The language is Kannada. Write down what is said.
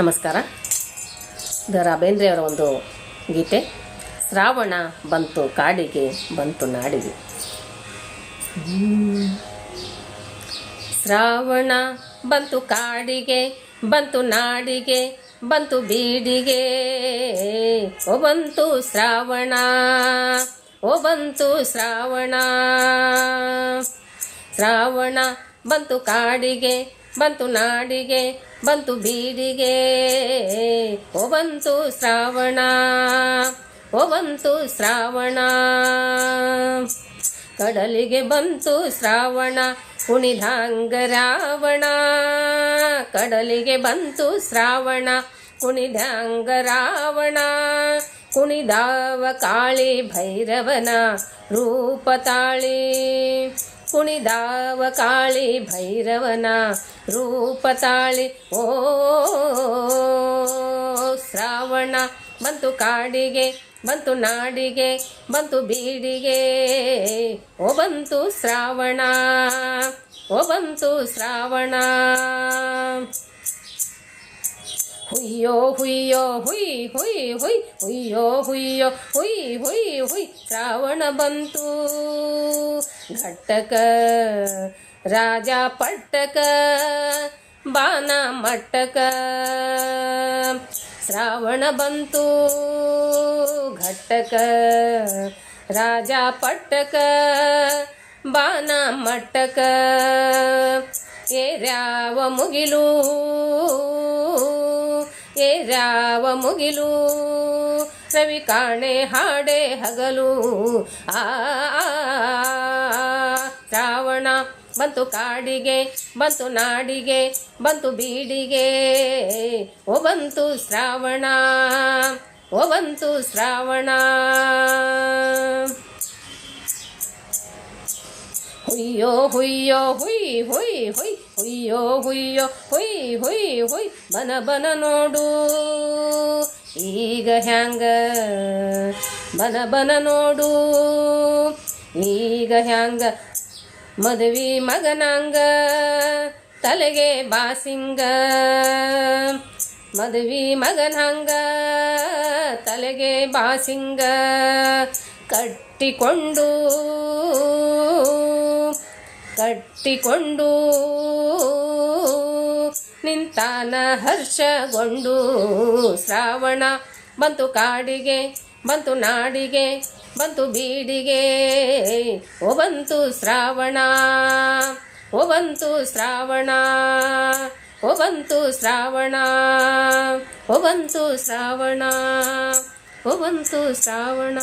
ನಮಸ್ಕಾರ. ದ ರಾ ಬೇಂದ್ರೆಯವರ ಒಂದು ಗೀತೆ, ಶ್ರಾವಣ ಬಂತು ಕಾಡಿಗೆ, ಬಂತು ನಾಡಿಗೆ. ಶ್ರಾವಣ ಬಂತು ಕಾಡಿಗೆ, ಬಂತು ನಾಡಿಗೆ, ಬಂತು ಬೀಡಿಗೆ. ಓ ಬಂತು ಶ್ರಾವಣ, ಓ ಬಂತು ಶ್ರಾವಣ. ಶ್ರಾವಣ ಬಂತು ಕಾಡಿಗೆ ಬಂತು ನಾಡಿಗೆ, ಬಂತು ಬೀಡಿಗೆ. ಓ ಬಂತು ಶ್ರಾವಣ, ಓ ಬಂತು ಶ್ರಾವಣ. ಕಡಲಿಗೆ ಬಂತು ಶ್ರಾವಣ, ಕುಣಿದಾಂಗ ರಾವಣ. ಕಡಲಿಗೆ ಬಂತು ಶ್ರಾವಣ, ಕುಣಿದಾಂಗ ರಾವಣ. ಕುಣಿದಾವ ಕಾಳಿ ಭೈರವನ ರೂಪ ತಾಳಿ. ಕುಣಿದಾವ ಕಾಳಿ ಭೈರವನ ರೂಪ ತಾಳಿ. ಓ ಶ್ರಾವಣ, ಬಂತು ಕಾಡಿಗೆ, ಬಂತು ನಾಡಿಗೆ, ಬಂತು ಬೀಡಿಗೆ. ಓ ಬಂತು ಶ್ರಾವಣ, ಓ ಬಂತು ಶ್ರಾವಣ. ಹುಯ್ಯೋ ಹುಯ್ಯೋ, ಹುಯ್ ಹುಯ್ ಹುಯ್, ಹುಯ್ಯೋ ಹುಯ್ಯೋ, ಹುಯ್ ಹುಯ್ ಹುಯ್, ಶ್ರಾವಣ ಬಂತು. ಘಟ್ಟಕ ರಾಜ ಪಟ್ಟಕ, ಬಾನ ಮಟ್ಟಕ, ಶ್ರಾವಣ ಬಂತು. ಘಟ್ಟಕ ರಾಜ ಪಟ್ಟಕ, ಬಾನ ಮಟ್ಟಕ, ಏರ್ಯಾವ ಮುಗಿಲು. ಏರ್ಯಾವ ಮುಗಿಲು. ರವಿ ಕಾಣೆ ಹಾಡೆ ಹಗಲು. ಆ ಶ್ರಾವಣ ಬಂತು ಕಾಡಿಗೆ, ಬಂತು ನಾಡಿಗೆ, ಬಂತು ಬೀಡಿಗೆ. ಓ ಬಂತು ಶ್ರಾವಣ, ಓ ಬಂತು ಶ್ರಾವಣ. ಹುಯ್ಯೋ ಹುಯ್ಯೋ ಹುಯ್ ಹುಯ್ ಹುಯ್ ಹುಯ್ಯೋ ಹುಯ್ಯೋ ಹುಯ್ ಹುಯ್ ಹುಯ್ ಬನ ಬನ ನೋಡು ಈಗ ಹ್ಯಾಂಗ ಬನ ಬನ ನೋಡು ಈಗ ಹ್ಯಾಂಗ ಮದುವೆ ಮಗನಾಂಗ ತಲೆಗೆ ಬಾಸಿಂಗ ಮದುವೆ ಮಗನಾಂಗ ತಲೆಗೆ ಬಾಸಿಂಗ ಕಟ್ಟಿಕೊಂಡು ಕಟ್ಟಿಕೊಂಡು, ನಿಂತಾನ ಹರ್ಷಗೊಂಡು. ಶ್ರಾವಣ ಬಂತು ಕಾಡಿಗೆ, ಬಂತು ನಾಡಿಗೆ, ಬಂತು ಬೀಡಿಗೆ. ಓ ಬಂತು ಶ್ರಾವಣ, ಓ ಬಂತು ಶ್ರಾವಣ, ಓ ಬಂತು ಶ್ರಾವಣ, ಓ ಶ್ರಾವಣ ಓ ಶ್ರಾವಣ.